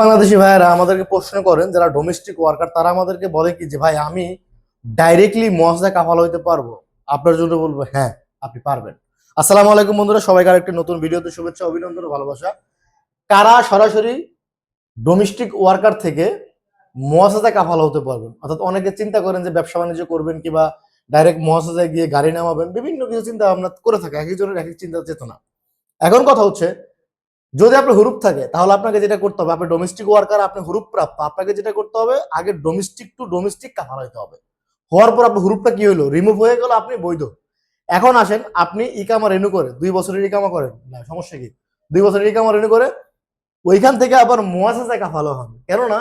বাংলাদেশি ভাইয়েরা আমাদেরকে প্রশ্ন করেন, যারা ডোমেস্টিক ওয়ার্কার তারা আমাদেরকে বলে কি যে, ভাই, আমি ডাইরেক্টলি মহাজদা কাফাল হইতে পারব? আপনার জন্য বলব হ্যাঁ আপনি পারবেন। আসসালামু আলাইকুম বন্ধুরা, সবাইকে আরেকটি নতুন ভিডিওতে শুভেচ্ছা, অভিনন্দন, ভালোবাসা। কারা সরাসরি ডোমেস্টিক ওয়ার্কার থেকে মহাসাজা কাফাল হতে পারবেন? অর্থাৎ অনেকে চিন্তা করেন যে, ব্যবসা বাণিজ্য করবেন কিংবা ডাইরেক্ট মহাসাজায় গিয়ে গাড়ি নামাবেন। বিভিন্ন কিছু চিন্তা ভাবনা করে থাকে, এক একজনের এক এক চিন্তা চেতনা। এখন কথা হচ্ছে যদি আপনার হুরুপ থাকে, তাহলে আপনাকে যেটা করতে হবে আপনি ডোমেস্টিক ওয়ার্কার আপনি হুরুপ প্রাপ্ত, আপনাকে যেটা করতে হবে, আগে ডোমেস্টিক টু ডোমেস্টিক কাফাল হইতে হবে। হওয়ার পর আপনার হুরুপটা কি হলো রিমুভ হয়ে গেল, আপনি বৈধ। এখন আসেন, আপনি ইকামা রেনু করে, দুই বছরের ইকামা করেন, না, সমস্যা কি? দুই বছরের ইকামা রেনু করে, ওইখান থেকে আবার মোয়াসাজা কাফালা হবে কেননা,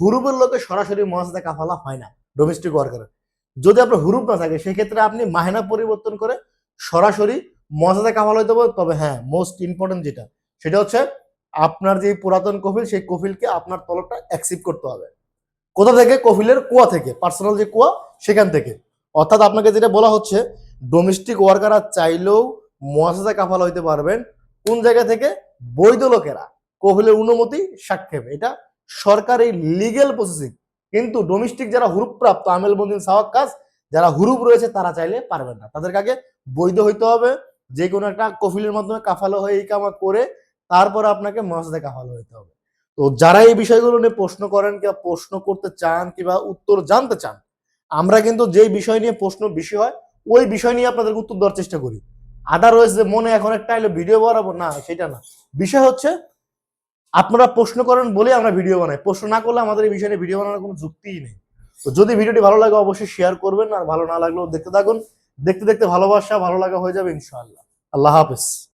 হুরুপের লোকে সরাসরি মোয়াসাজা কাফালা হয় না ডোমেস্টিক ওয়ার্কারের যদি আপনার হুরুপ না থাকে, সেক্ষেত্রে আপনি মাহেনা পরিবর্তন করে সরাসরি মোয়াসাজা কাফালা হইতে হবে তবে হ্যাঁ মোস্ট ইম্পর্টেন্ট যেটা সেটা হচ্ছে আপনার যে পুরাতন কফিল, সেই কফিলকে আপনার তলবটা অ্যাকসেপ্ট করতে হবে। কোথা থেকে? কফিলের কুয়া থেকে পার্সোনাল যে কুয়া, সেখান থেকে। অর্থাৎ আপনাকে যেটা বলা হচ্ছে ডোমেস্টিক ওয়ার্কাররা চাইলেও মহাসাজা কাফাল হইতে পারবেন কোন জায়গা থেকে? বৈধ লোকেরা। কফিলের অনুমতি সাক্ষেপ। এটা সরকারি লিগেল প্রসেসিং কিন্তু ডোমেস্টিক যারা হুরুপ প্রাপ্ত আমেল বন্দিন সাওয়াক কাজ, যারা হুরুপ রয়েছে, তারা চাইলে পারবেন না। তাদেরকে আগে বৈধ হইতে হবে। যে কোনো একটা কফিলের মাধ্যমে কাফালো হয়ে এই কামা করে তারপরে আপনাকে মহাসাজা কাফালো হইতে হবে। তো যারা এই বিষয়গুলো নিয়ে প্রশ্ন করেন কিংবা প্রশ্ন করতে চান কিংবা উত্তর জানতে চান, আমরা কিন্তু যেই বিষয় নিয়ে প্রশ্ন বেশি হয়, ওই বিষয় নিয়ে আপনাদেরকে উত্তর দেওয়ার চেষ্টা করি। আদারওয়াইজ যে মনে এখন একটা এলো ভিডিও বানাবো, না, সেটা না। বিষয় হচ্ছে, আপনারা প্রশ্ন করেন বলে আমরা ভিডিও বানাই। প্রশ্ন না করলে আমাদের এই বিষয় নিয়ে ভিডিও বানানোর কোনো যুক্তিই নেই। তো যদি ভিডিওটি ভালো লাগে, অবশ্যই শেয়ার করবেন, আর ভালো না লাগলেও দেখতে থাকুন। দেখতে দেখতে ভালোবাসা ভালো লাগা হয়ে যাবে, ইনশাআল্লাহ। আল্লাহ হাফেজ।